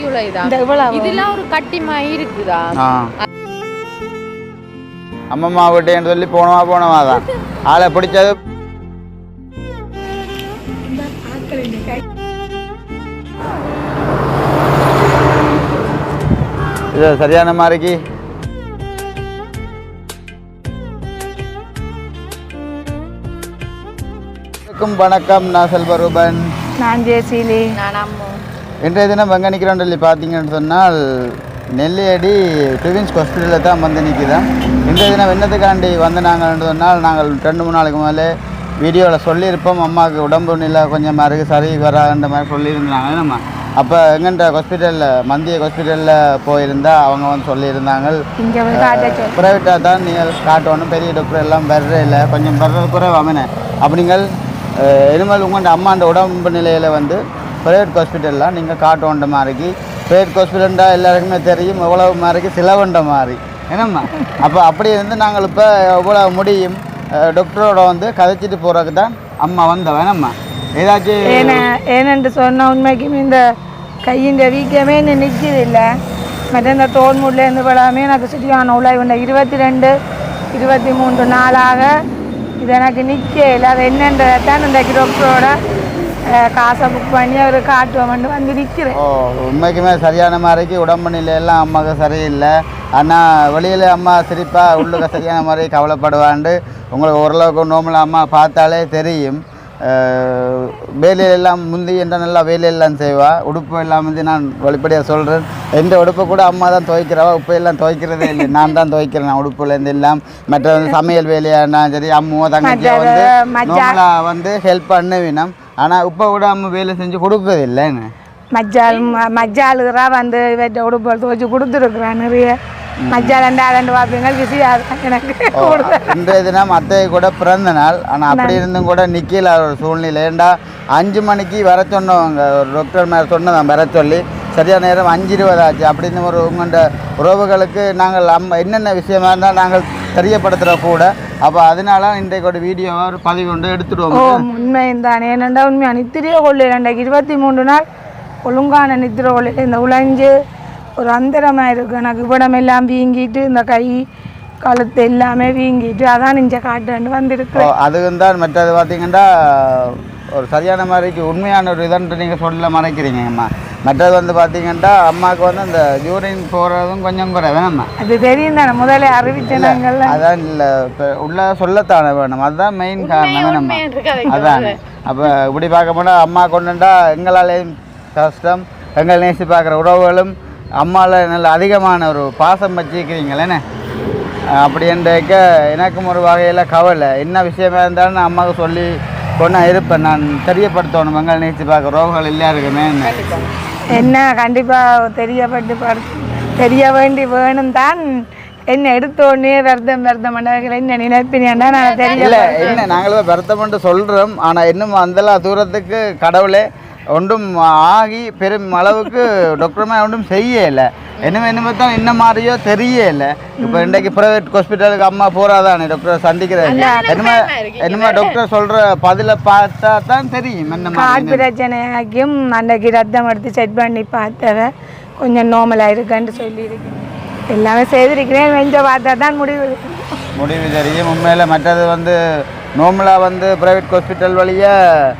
கையுளைதான் இந்த இவ்வளவு. இதெல்லாம் ஒரு கட்டிமாய் இருக்குதா? அம்மம்மா விட்டேன்னு சொல்லி போனவா போனவா தான் ஆளை பிடிச்சது. இது சரியான மாதிரிக்கு. வணக்கம் நான் செல்வரூபன். நான் ஜெயசீலி. நான் அம்மு. இன்றைய தினம் எங்கே நிற்கிறோம் சொல்லி பார்த்தீங்கன்னு சொன்னால் நெல்லியடி ட்ரிவின்ஸ் ஹாஸ்பிட்டலில் தான் வந்து நிற்கிறோம் இன்றைய தினம் என்னத்துக்காண்டி வந்து சொன்னால் நாங்கள் ரெண்டு மூணு நாளைக்கு முதல்ல வீடியோவில் சொல்லியிருப்போம். அம்மாவுக்கு உடம்பு நிலை கொஞ்சம் மாதிரி சரி வரான்ற மாதிரி சொல்லியிருந்தாங்க. நம்ம அப்போ எங்கன்ற ஹாஸ்பிட்டலில் மந்திய ஹாஸ்பிட்டலில் போயிருந்தா அவங்க வந்து சொல்லியிருந்தாங்க. ப்ரைவேட்டாக தான் நீங்கள் காட்டணும். பெரிய டாக்டர் எல்லாம் வர்ற இல்லை. கொஞ்சம் வர்றது குறைவு அவனே அப்படிங்கள் இனிமேல் உங்கள்கிட்ட அம்மாண்ட உடம்பு நிலையில் வந்து ப்ரைவேட் ஹாஸ்பிட்டலில் நீங்கள் காட்டுவோண்ட மாதிரிக்கு ப்ரைவேட் ஹாஸ்பிட்டல்டா எல்லாருக்குமே தெரியும் எவ்வளவு மாதிரிக்கு சிலவண்ட மாதிரி என்னம்மா? அப்போ அப்படி இருந்து நாங்கள் இப்போ எவ்வளோ முடியும்? டாக்டரோட வந்து கதைச்சிட்டு போகிறதுக்கு தான் அம்மா வந்த வேணம்மா ஏதாச்சும் ஏனென்று சொன்ன உண்மைக்கும் இந்த கையின் வீக்கமே இன்னும் நிற்கிது இல்லை மற்ற இந்த தோல் மூட்லேருந்து விழாமே எனக்கு சரியான உழவு இந்த இருபத்தி ரெண்டு இருபத்தி மூன்று நாளாக இது எனக்கு நிற்கல அது என்னன்றதான் இந்த டாக்டரோட காசை புக் பண்ணி அவர் காட்டுவோம்னு வந்து நிற்கிறேன் ஓ உண்மைக்குமே சரியான மாதிரிக்கு உடம்பு நிலையெல்லாம் அம்மாவுக்கு சரியில்லை. ஆனால் வெளியில் அம்மா சிரிப்பா உள்ளுக்க சரியான மாதிரி கவலைப்படுவாண்டு. உங்களுக்கு ஓரளவுக்கு நோம்பல அம்மா பார்த்தாலே தெரியும். வேலையெல்லாம் முந்தி என்ற நல்லா வேலையெல்லாம் செய்வா. உடுப்பு எல்லாம் வந்து நான் வெளிப்படையாக சொல்கிறேன் எந்த உடுப்பு கூட அம்மா தான் துவைக்கிறவா உப்பு எல்லாம் துவைக்கிறதே இல்லை. நான் தான் துவைக்கிறேன் நான் உடுப்புலேருந்து எல்லாம். மற்ற சமையல் வேலையானா சரி அம்முவோ தங்கச்சியோ வந்து மற்ற- நோம்பலா வந்து ஹெல்ப் பண்ணுவினம். ஆனால் உப்பை கூட அம்மா வேலை செஞ்சு இல்லைன்னு மஜ்ஜால் மஜ்ஜாலுக்குறா வந்து இவற்றை உடுப்பு துவச்சி கொடுத்துருக்குறான் நிறைய. மஜ்ஜால் ரெண்டு ரெண்டு பார்ப்பீங்க விசியா எனக்கு. இன்றைய தினம் அத்தை கூட பிறந்த நாள். ஆனால் அப்படி இருந்தும் கூட நிக்கல ஒரு சூழ்நிலை. ஏண்டா அஞ்சு மணிக்கு வர சொன்னவங்க ஒரு டாக்டர் மேலே சொன்னதான் வர சொல்லி சரியான நேரம் அஞ்சு இருபது ஆச்சு அப்படின்னு ஒரு உங்கள்கிட்ட உறவுகளுக்கு நாங்கள் அம்மா என்னென்ன விஷயமா இருந்தால் நாங்கள் தெரியப்படுத்துகிற கூட. அப்போ அதனால இன்றைக்கு ஒரு வீடியோவை ஒரு பதிவு கொண்டு ஓ எடுத்துடுவோம். உண்மையும் தானே ஏனண்டா உண்மையா நித்திரையோ கொள்ளு ரெண்டாக்கு இருபத்தி மூணு நாள் ஒழுங்கான நித்திரை கொள்ளு. இந்த உழைஞ்சு ஒரு அந்தரமாக இருக்கு. எனக்கு இவ்விடம் எல்லாம் வீங்கிட்டு இந்த கை கழுத்து எல்லாமே வீங்கிட்டு அதான் இஞ்ச காட்டுன்னு வந்திருக்கு. அதுவும் தான் மற்றது பார்த்தீங்கன்னா ஒரு சரியான மாதிரிக்கு உண்மையான ஒரு இதன்று நீங்கள் சொல்ல மறைக்கிறீங்கம்மா மற்றது வந்து பார்த்தீங்கன்னா அம்மாவுக்கு வந்து அந்த யூரின் போகிறதும் கொஞ்சம் குறை வேணாம்மா அது தெரியும் தானே முதல்ல அறிவிச்ச நாங்கள் அதான் இல்லை இப்போ உள்ள சொல்லத்தானே வேணும். அதுதான் மெயின் காரணம் வேணாம்மா. அதான். அப்போ இப்படி பார்க்க போனால் அம்மா கொண்டுண்டா எங்களாலேயும் கஷ்டம் எங்களை நேசி பார்க்குற உறவுகளும் அம்மாவில் நல்ல அதிகமான ஒரு பாசம் வச்சுக்கிறீங்களேண்ணே அப்படின்றக்க எனக்கும் ஒரு வகையில் கவலை. என்ன விஷயமா இருந்தாலும் நான் அம்மாவுக்கு சொல்லி கொண்டா இருப்பேன் நான் தெரியப்படுத்தணும். எங்களை நேசி பார்க்குற உறவுகள் இல்லையா இருக்குமே என்ன கண்டிப்பாக தெரியப்பட்டு படு தெரிய வேண்டி வேணும் தான். என்ன எடுத்த உடனே விரதம் விரதம் பண்ணவர்கள் என்ன நினைப்பினா நான் தெரிய இல்லை என்ன நாங்களும் வருத்தம் சொல்கிறோம் ஆனால் இன்னும் அந்தளவு தூரத்துக்கு கடவுளே ஒன்றும் ஆகி பெரும் அளவுக்கு டாக்டருமே ஒன்றும் செய்யலை. என்னமே என்னமே தான் என்ன மாதிரியோ தெரியல. இப்போ இன்றைக்கு ப்ரைவேட் ஹாஸ்பிட்டலுக்கு அம்மா போறாதானே டாக்டர் சந்திக்கிறாரு என்னமே என்னமே டாக்டர் சொல்கிற பதிலை பார்த்தா தான் தெரியும் என்ன கால் பிரச்சனையாக்கியும் அன்றைக்கு ரத்தம் எடுத்து செக் பண்ணி பார்த்தவ கொஞ்சம் நார்மலாக இருக்குன்னு சொல்லியிருக்கேன் எல்லாமே செய்திருக்கிறேன். கொஞ்சம் பார்த்தா தான் முடிவு. முடிவு தெரியும். உண்மையில் மற்றது வந்து நார்மலாக வந்து ப்ரைவேட் ஹாஸ்பிட்டல் வழியாக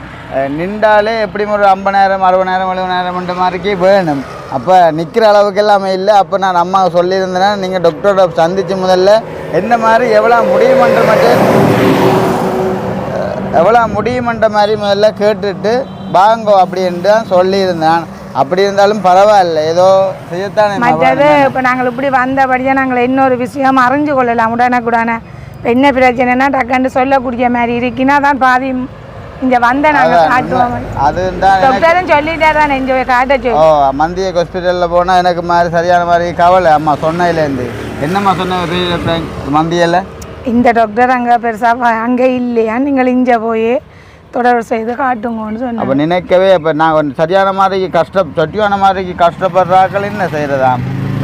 நின்றாலே எப்படியும் ஒரு ஐம்பதாயிரம் அறுபதாயிரம் எழுபதாயிரம்ன்ற மாதிரிக்கு வேணும். அப்போ நிற்கிற அளவுக்கு எல்லாமே இல்லை. அப்போ நான் அம்மா சொல்லியிருந்தேன்னா நீங்கள் டாக்டரோட சந்திச்சு முதல்ல என்ன மாதிரி எவ்வளோ முடியுமன்ற மட்டும் எவ்வளோ முடியுமன்ற மாதிரி முதல்ல கேட்டுட்டு வாங்கோ அப்படின்னு தான் சொல்லியிருந்தேன். அப்படி இருந்தாலும் பரவாயில்ல. ஏதோ செய்யத்தானே மற்றது இப்போ நாங்கள் இப்படி வந்தபடியாக நாங்கள் இன்னொரு விஷயம் அறிஞ்சு கொள்ளலாம். உடனுக்குடனே இப்போ என்ன பிரச்சனைனா டக்குன்னு சொல்லக்கூடிய மாதிரி இருக்குன்னா தான் பாதி இங்கே வந்த நாங்கள் காட்டுவோம். அது தான் சொல்லிட்டே தான் போய் காட்ட சொல்லி ஓ மந்திய ஹாஸ்பிட்டலில் போனால் எனக்கு மாதிரி சரியான மாதிரி கவலை. அம்மா சொன்னதுலேருந்து என்னம்மா சொன்ன மந்தியில் இந்த டாக்டர் அங்கே பெருசாக அங்கே இல்லையா? நீங்கள் இங்கே போய் தொடர்பு செய்து காட்டுங்கன்னு சொன்னேன் அப்போ நினைக்கவே இப்போ நான் கொஞ்சம் சரியான மாதிரி கஷ்ட சொட்டியான மாதிரி கஷ்டப்படுறாக்கள் என்ன செய்கிறதா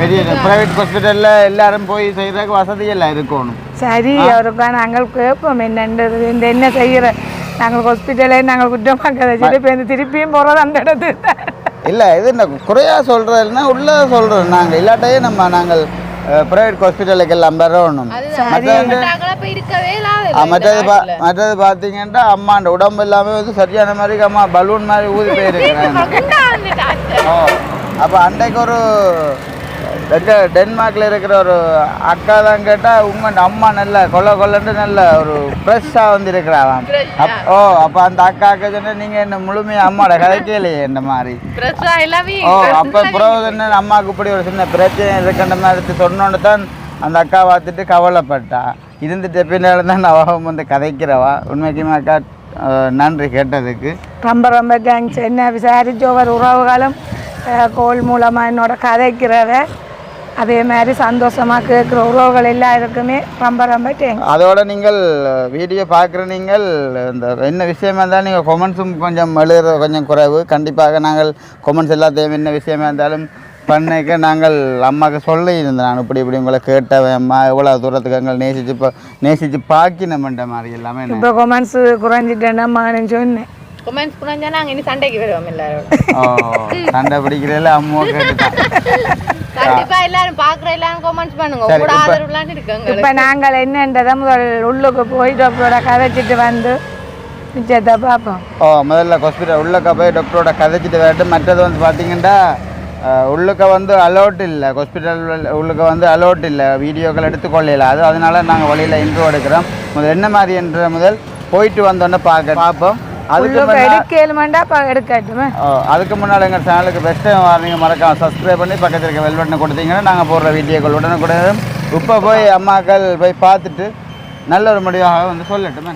பெரிய ப்ரைவேட் ஹாஸ்பிட்டலில் எல்லாரும் போய் செய்கிறதுக்கு வசதி எல்லாம் இருக்கணும். சரி அவருக்கா நாங்கள் கேட்போம் என்னன்றது இந்த என்ன செய்கிற நாங்கள் ஹாஸ்பிட்டலே நாங்கள் குற்றமாக்கதை சொல்லி இப்போ இந்த திருப்பியும் போகிறது அந்த இடத்துக்கு. இல்லை இது இந்த குறையாக சொல்கிறதுனா உள்ளே சொல்கிறோம் நாங்கள் இல்லாட்டையே நம்ம நாங்கள் ப்ரைவேட் ஹாஸ்பிட்டலுக்கு எல்லாம் ஆ, மற்றது பா மற்றது பார்த்தீங்கன்னா அம்மாண்ட உடம்பு எல்லாமே வந்து சரியான மாதிரி அம்மா பலூன் மாதிரி ஊதி போயிருக்கிறேன் ஓ அப்போ அன்றைக்கு ஒரு எங்க டென்மார்க்கில் இருக்கிற ஒரு அக்கா தான் கேட்டால் உண்மை அம்மா நல்ல கொல்ல கொல்லன்ட்டு நல்ல ஒரு ஃப்ரெஷ்ஷாக வந்து இருக்கிறான் ஓ அப்போ அந்த அக்கா அக்கா சொன்னால் நீங்கள் என்ன முழுமையாக அம்மாவோட கதைக்கலையே இந்த மாதிரி? ஓ அப்போ என்ன அம்மாவுக்கு இப்படி ஒரு சின்ன பிரச்சனை இருக்கின்ற மாதிரி எடுத்து சொன்னோன்னு தான் அந்த அக்கா பார்த்துட்டு கவலைப்பட்டா. இருந்துட்டு பின்னால் தான் அவ வந்து கதைக்கிறவா. உண்மைக்குமே அக்கா நன்றி கேட்டதுக்கு. ரொம்ப ரொம்ப தேங்க்ஸ். என்ன விசாரிச்சு ஒவ்வொரு உறவுகளும் அஹ், கோல் மூலமாக என்னோட கதைக்கிறத அதே மாதிரி சந்தோஷமாக கேட்குற உறவுகள் எல்லாருக்குமே ரொம்ப ரொம்ப தேங்க்ஸ் அதோட நீங்கள் வீடியோ பார்க்குற நீங்கள் இந்த என்ன விஷயமா இருந்தாலும் நீங்கள் கொமெண்ட்ஸும் கொஞ்சம் எழுதுறது கொஞ்சம் குறைவு. கண்டிப்பாக நாங்கள் கொமெண்ட்ஸ் எல்லாத்தையும் என்ன விஷயமா இருந்தாலும் பண்ணிக்க நாங்கள் அம்மாவுக்கு சொல்லி இருந்தேன் நான் இப்படி இப்படி உங்களை கேட்டவன் அம்மா எவ்வளோ தூரத்துக்கு எங்களை நேசிச்சு இப்போ நேசிச்சு பாக்கினமென்ற மாதிரி எல்லாமே இப்போ கொமெண்ட்ஸ் குறைஞ்சிட்டேன்னா சொன்னேன். கொமெண்ட்ஸ் புரிஞ்சா நாங்க இனி சண்டைக்கு வருவோம் எல்லாரும் சண்டை பிடிக்கிறதில்ல அம்மா கண்டிப்பா எல்லாரும் பாக்குற எல்லாரும் கொமெண்ட்ஸ் பண்ணுங்க இப்ப- ஆதரவுலாம் இருக்காங்க இப்போ நாங்கள் என்னன்றதை முதல் உள்ளுக்கு போய் டாக்டரோட கதைச்சிட்டு வந்து மிச்சத்தை பார்ப்போம் ஓ முதல்ல ஹாஸ்பிட்டல் உள்ளக்க போய் டாக்டரோட கதைச்சிட்டு வரட்டும் மற்றது வந்து பார்த்தீங்கன்னா உள்ளுக்க வந்து அலோட் இல்லை ஹாஸ்பிட்டல் உள்ளுக்க வந்து அலோட் இல்லை வீடியோக்கள் எடுத்துக்கொள்ளல அது அதனால நாங்கள் வழியில் இன்ட்ரோ எடுக்கிறோம் முதல் என்ன மாதிரி என்ற முதல் போயிட்டு வந்தோன்னே பார்க்க பார்ப்போம் அதுக்கு உள்ளுக்கு முன்னா- எடுக்கலுமாண்டா இப்போ எடுக்கட்டுமே. ஓ, அதுக்கு முன்னால் எங்கள் சேனலுக்கு பெஸ்ட்டு நீங்கள் மறக்காம சப்ஸ்கிரைப் பண்ணி பக்கத்தில் இருக்க வெல் பட்டனை கொடுத்தீங்கன்னா நாங்கள் போடுற வீடியோக்கள் உடனுக்குடன் இப்போ போய் அம்மாக்கள் போய் பார்த்துட்டு நல்ல ஒரு முடிவாக வந்து சொல்லட்டுமே.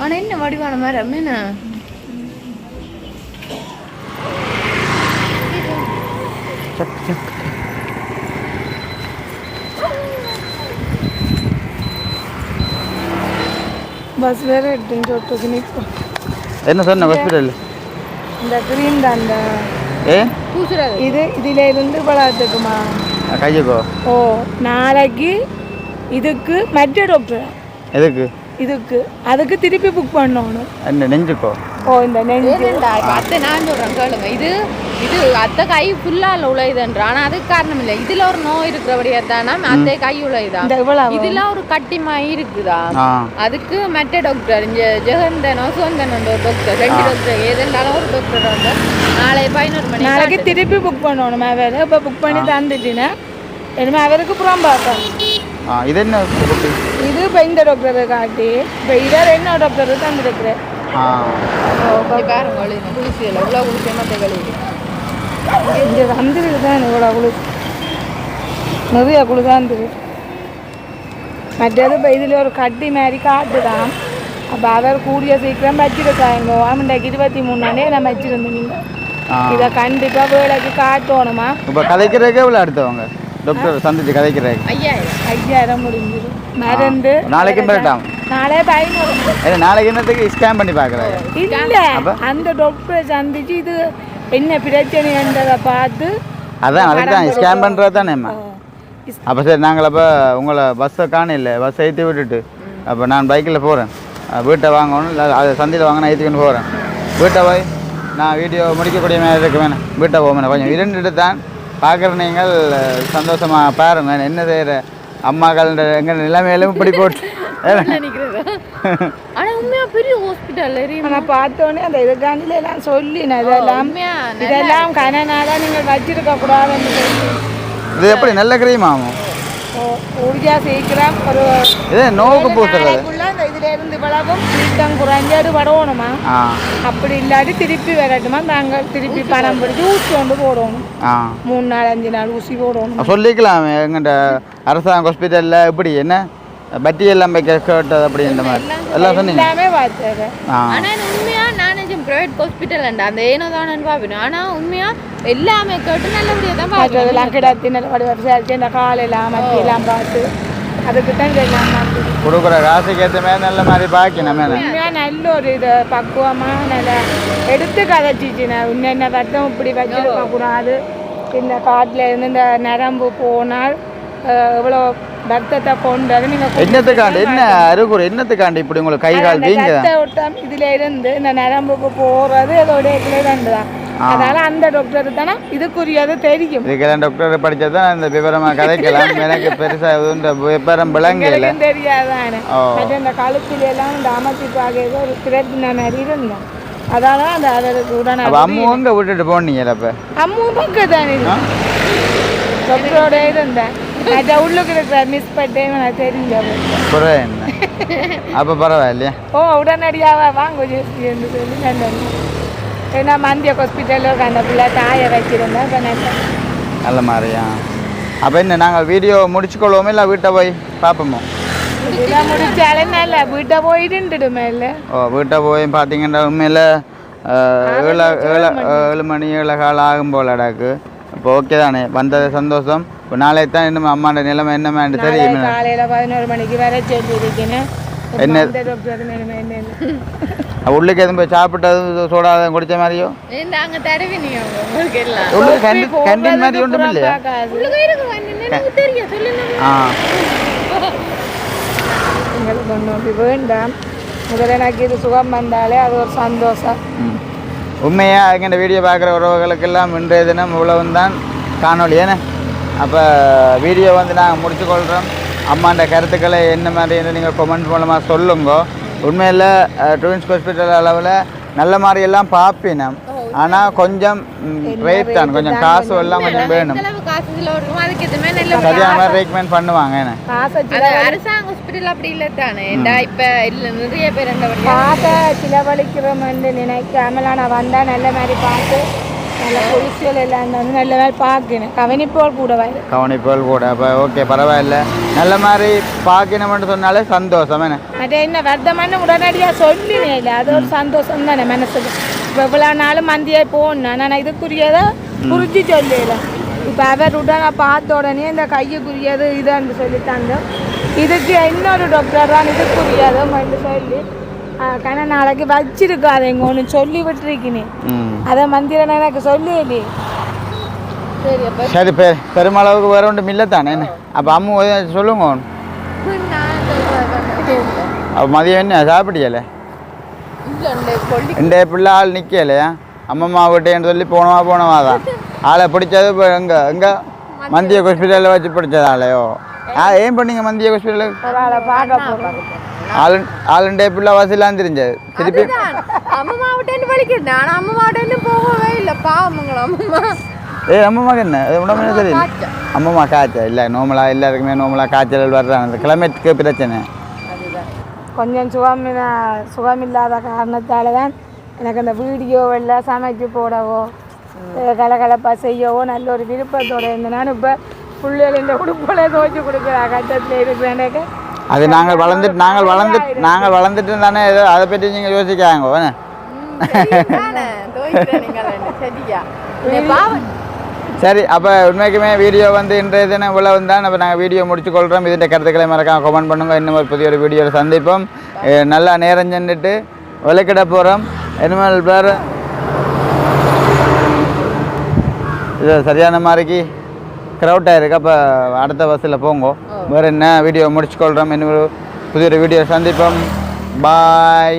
ஆனா என்ன வடிவான மரம் என்ன? பஸ் வேற எடுத்துன்னு சொல்லிட்டு நிற்போம் என்ன சொன்ன ஹாஸ்பிட்டல் இந்த க்ரீம் தான் அந்த ஏ பூசுறது இது இதில் இருந்து பழத்துக்குமா கையக்கோ ஓ நாளைக்கு இதுக்கு மற்ற டாக்டர் எதுக்கு இதுக்கு அதுக்கு திருப்பி புக் பண்ணணும் என்ன நெஞ்சுக்கோ ஓ இந்த நெஞ்சு. இப்ப அத்தை நான் சொல்றேன் கேளுங்க. இது இது அத்தை கை ஃபுல்லா உழையுதுன்ற. ஆனா அதுக்கு காரணம் இல்லை. இதுல ஒரு நோய் இருக்கிறபடியா தானே அத்தை கை உழையுதா? இந்த இவ்வளவு. இதுல ஒரு கட்டிமாய் இருக்குதா? அதுக்கு மற்ற டாக்டர் இங்க ஜெகந்தனோ சுவந்தன் ஒரு டாக்டர் ரெண்டு டாக்டர் ஏதென்றாலும் ஒரு டாக்டர் வந்து நாளை பதினோரு மணி நாளைக்கு திருப்பி புக் பண்ணணும் வேறு இப்போ புக் பண்ணி தந்துட்டீங்கன்னா இனிமே அவருக்கு புறம் பார்ப்போம் ஆ இது என்ன குட்டி? இது இப்போ இந்த டாக்டரை காட்டி இப்போ இதை என்ன டாக்டர் தந்துருக்குறேன் ஆ. இங்க பாருங்க ஒளியுங்க குளிசியில் இவ்வளோ குளிசிய மற்ற கழிவு இங்கே வந்துருக்கு தான் இவ்வளோ குழு நிறைய தான் இருக்குது. மற்றது இப்போ இதில் ஒரு கட்டி மாதிரி காட்டுதான். அப்போ அவர் கூடிய சீக்கிரம் வச்சிருக்காங்க ஆமண்டாக்கு இருபத்தி மூணாண்டே நான் வச்சிருந்தேன். நீங்கள் இதை கண்டிப்பாக வேலைக்கு காட்டணுமா? இப்போ கதைக்கிறதுக்கே இவ்வளோ அடுத்தவங்க டாக்டர் சந்திச்சு கதைக்கிறதுக்கு ஐயாயிரம் ஐயாயிரம் முடிஞ்சிடும் மருந்து நாளைக்கும் பெறட்டாம் நாளே. ஏன்னா நாளைக்கு என்னத்துக்கு ஸ்கேன் பண்ணி பார்க்குறாங்க இல்ல. அந்த டாக்டரை சந்திச்சு இது என்ன பிரச்சனைன்றதை பார்த்து அதான் அதுக்கு தான் ஸ்கேன் பண்ணுறது தானேம்மா அப்போ சரி நாங்கள் அப்போ உங்களை பஸ்ஸை காணல பஸ்ஸை ஏற்றி விட்டுட்டு அப்போ நான் பைக்கில் போகிறேன் வீட்டை வாங்கணும் இல்லை அதை சந்தையில் வாங்க நான் ஏற்றிக்கிட்டு போகிறேன் வீட்டை போய் நான் வீடியோ முடிக்கக்கூடிய மாதிரி இருக்க வேணாம் வீட்டை போவேன் கொஞ்சம் இருந்துட்டு தான் பார்க்குற நீங்கள் சந்தோஷமாக பாருங்க. என்ன செய்கிற அம்மாக்கள் எங்கள் நிலைமையிலும் இப்படி போட்டு நினைக்கிறது ஆனா உண்மையா பெரிய ஹாஸ்பிட்டல் நான் பார்த்தோன்னே அந்த இதுக்காண்டில எல்லாம் சொல்லினேன். இதெல்லாம் இதெல்லாம் கனநாளா நீங்கள் வச்சிருக்க கூடாதுன்னு இது எப்படி? நல்ல கிரீம் ஆகும். உறுதியா சீக்கிரம் ஒரு இது நோவுக்கு பூசுறது இந்த இதுல இருந்து விளவும் சீக்கிரம் குறைஞ்சாடு படணுமா ஆ அப்படி இல்லாட்டி திருப்பி வரட்டுமா நாங்கள் திருப்பி பணம் பிடிச்சி ஊசி கொண்டு போடணும் ஆ மூணு நாள் அஞ்சு நாள் ஊசி போடணும் சொல்லிக்கலாம் எங்கிட்ட அரசாங்க ஹாஸ்பிட்டலில் எப்படி என்ன பட்டி எல்லாம் கேட்டது அப்படி இந்த மாதிரி எல்லாம் சொன்னீங்க எல்லாமே பார்த்தது ஆ ஆனா இது உண்மையா நான் நினைச்சேன் பிரைவேட் ஹாஸ்பிட்டல் அந்த ஏனோ தானு பாப்பினேன் ஆனா உண்மையா எல்லாமே கேட்டு நல்லபடியா தான் விசாரிச்சு இந்த காலையெல்லாம் மத்தியெல்லாம் பார்த்து அதுக்கு தான் இதெல்லாம் கொடுக்குற காசுக்கு ஏற்ற மாதிரி நல்ல மாதிரி பாக்கி நம்ம என்ன உண்மையாக நல்ல ஒரு இது பக்குவமாக நல்ல எடுத்து கதைச்சிச்சுண்ணே. இன்னும் என்ன ரத்தம் இப்படி வச்சிருக்க கூடாது. இந்த காட்டில் இருந்து இந்த நரம்பு போனால் எவ்வளோ ரத்தத்தை கொண்டது நீங்கள் என்னத்துக்காண்டி? என்ன அருகுறு என்னத்துக்காண்டி இப்படி உங்களுக்கு கை கால் வீங்க இதுல இருந்து இந்த நரம்புக்கு போறது அதோட இதுல தான். அதனால அந்த டாக்டர் தானே இதுக்குரியது தெரியும். இதுக்கெல்லாம் டாக்டர் படிச்சா தான் இந்த விவரமாக கதைக்கலாம். எனக்கு பெருசாக எதுவும் விவரம் விளங்கல. தெரியாதானே. இந்த கழுத்துல எல்லாம் இந்த அமைச்சு பார்க்க ஒரு பிரச்சனை மாதிரி இருந்தேன் அதால அந்த அதற்கு உடனே அப்போ அம்மா எங்கே விட்டுட்டு போனீங்க அப்போ? அம்மு பக்கம் தானே டாக்டரோட இருந்தேன். அது உள்ளுக்கு இருக்கிற மிஸ் பண்ணிட்டேன் புறம் என்ன? அப்போ பரவாயில்லையா? ஓ உடனடியாக வாங்க ஜோசி என்று சொல்லி நான். ஏன்னா மந்திய ஹாஸ்பிட்டலில் அந்த பிள்ளை தாயை வச்சிருந்தேன் இப்போ நான் நல்ல மாதிரியா? அப்போ என்ன நாங்கள் வீடியோ முடிச்சுக்கொள்வோமே இல்லை வீட்டை போய் பார்ப்போமோ இதெல்லாம் முடிச்சாலே நல்லா வீட்டை போய் இருந்துடுமே இல்லை. ஓ வீட்டை போய் பார்த்தீங்கன்னா உண்மையில் ஏழு ஏழு ஏழு மணி ஏழு காலம் ஆகும் போல் அடாக்கு இப்போ ஓகே தானே? வந்தது சந்தோஷம். இப்போ நாளைக்கு தான் இன்னும் அம்மாண்ட நிலைமை என்னமேன்னு தெரியும். காலையில் பதினோரு மணிக்கு வர சொல்லி இருக்கேன் என்ன? உள்ளுக்கு எதுவும் போய் சாப்பிட்டது சோடாதான் குடிச்ச மாதிரியோ? நீங்க கேண்டீன் கேண்டீன் மாதிரி ஒன்றும் இல்லையா? ஆ. எங்களுக்கு வந்து வேண்டாம். முதல்ல எனக்கு இது சுகம் வந்தாலே அது ஒரு சந்தோஷம். ம். உண்மையா எங்கள் வீடியோ பார்க்குற உறவுகளுக்கெல்லாம் இன்றைய தினம் இவ்வளவும் தான் காணொளி ஏன்னா அப்போ வீடியோ வந்து நாங்கள் முடிச்சுக்கொள்கிறோம் அம்மாண்ட கருத்துக்களை என்ன மாதிரி நீங்கள் கமெண்ட் மூலமாக சொல்லுங்க. உண்மையில் ட்வின்ஸ் ஹாஸ்பிட்டல் அளவில் நல்ல மாதிரி எல்லாம் பார்ப்பினோம் ஆனால் கொஞ்சம் ரேட் தான் கொஞ்சம் காசு எல்லாம் கொஞ்சம் வேணும். சரியான மாதிரி ரெக்கமெண்ட் பண்ணுவாங்க என்ன? காசை அது அரசாங்க ஹாஸ்பிட்டல் அப்படி இல்லை தானே? இப்ப இல்ல நிறைய பேர் காசை செலவழிக்கிறோம் என்று நினைக்காமல நான் வந்தால் நல்ல மாதிரி பார்த்து நல்ல பார்க்கணும் கவனிப்போல் கூட வரும் கவனிப்புகள் கூட அப்போ ஓகே பரவாயில்ல நல்ல மாதிரி பார்க்கணும்னு சொன்னாலே சந்தோஷம் என்ன மற்ற என்ன வருத்தமான உடனடியாக சொல்லினே இல்லை அது ஒரு சந்தோஷம் தானே மனசுக்கு இப்போ இவ்வளோ நாளும் மந்தியாக போகணும் நான் இதுக்குரியதை புரிஞ்சு சொல்லல இப்போ அவர் உடனே பார்த்த உடனே இந்த கையுக்குரியது இதுன்னு சொல்லிட்டாங்க இதுக்கு இன்னொரு டாக்டர் தான் இதுக்குரியதும் சொல்லி கண்ண நாளைக்கு வச்சிருக்காதேங்க ஒன்று சொல்லி விட்டுருக்கினே. அதை மந்திரன் எனக்கு சொல்லி சரி அப்ப சரி பெ பெருமளவுக்கு வேற ஒன்றும் இல்லை தானே அப்போ அம்மு சொல்லுங்க மதியம் என்ன சாப்பிட்டியல? இல்ல இந்த பிள்ளை ஆள் நிற்கலையா அம்மம்மா விட்டேன்னு சொல்லி போனவா போனவா தான். ஆளை பிடிச்சது இப்போ எங்கே எங்கே? மந்திய ஹாஸ்பிட்டலில் வச்சு பிடிச்சது ஆளையோ ஆ ஏன் பண்ணீங்க மந்திய ஹாஸ்பிட்டலுக்கு ஆளுண்டே பிள்ளை வசலாம் தெரிஞ்சது திருப்பி அதுதான் அம்மா மாவட்டம் வலிக்கிறேன் நான் அம்மா மாவட்டம் போகவே இல்லை பாவங்களா அம்மா ஏ அம்மம்மாக்கு என்ன உடம்பு தெரியல அம்மம்மா காய்ச்சல் இல்லை நோமலா எல்லாருக்குமே நோமலா காய்ச்சல் வர்றாங்க இந்த கிளைமேட்டுக்கு பிரச்சனை கொஞ்சம் சுகம் சுகமில்லாத காரணத்தால தான் எனக்கு அந்த வீடியோவெல்லாம் சமைச்சு போடவோ அஹ் கலகலப்பா செய்யவோ நல்ல ஒரு விருப்பத்தோட இருந்தேன் நான் இப்போ பிள்ளைகளின் உடுப்புல துவைச்சு கொடுக்குற கட்டத்தில் இருக்கிறேன் அது நாங்கள் வளர்ந்துட்டு நாங்கள் வளர்ந்துட்டு நாங்கள் வளர்ந்துட்டு தானே ஏதோ அதை பற்றி நீங்கள் யோசிக்காங்க சரி அப்போ உண்மைக்குமே வீடியோ வந்து இன்றைய தினம் இவ்வளவு தான். அப்போ நாங்கள் வீடியோ முடிச்சு கொள்கிறோம் இதுன்ற கருத்துக்களை மறக்காம கமெண்ட் பண்ணுங்க. இன்னும் ஒரு புதிய ஒரு வீடியோவில் சந்திப்போம். நல்லா நேரம் சென்றுட்டு விளக்கிட போகிறோம் இனிமேல் பேர் இது சரியான மாதிரிக்கு க்ரௌட்டாக இருக்கு அப்போ அடுத்த பஸ்ஸில் போங்க. வேறு என்ன வீடியோ முடிச்சுக்கொள்கிறோம் இன்னொரு புதிய வீடியோ சந்திப்போம். பாய்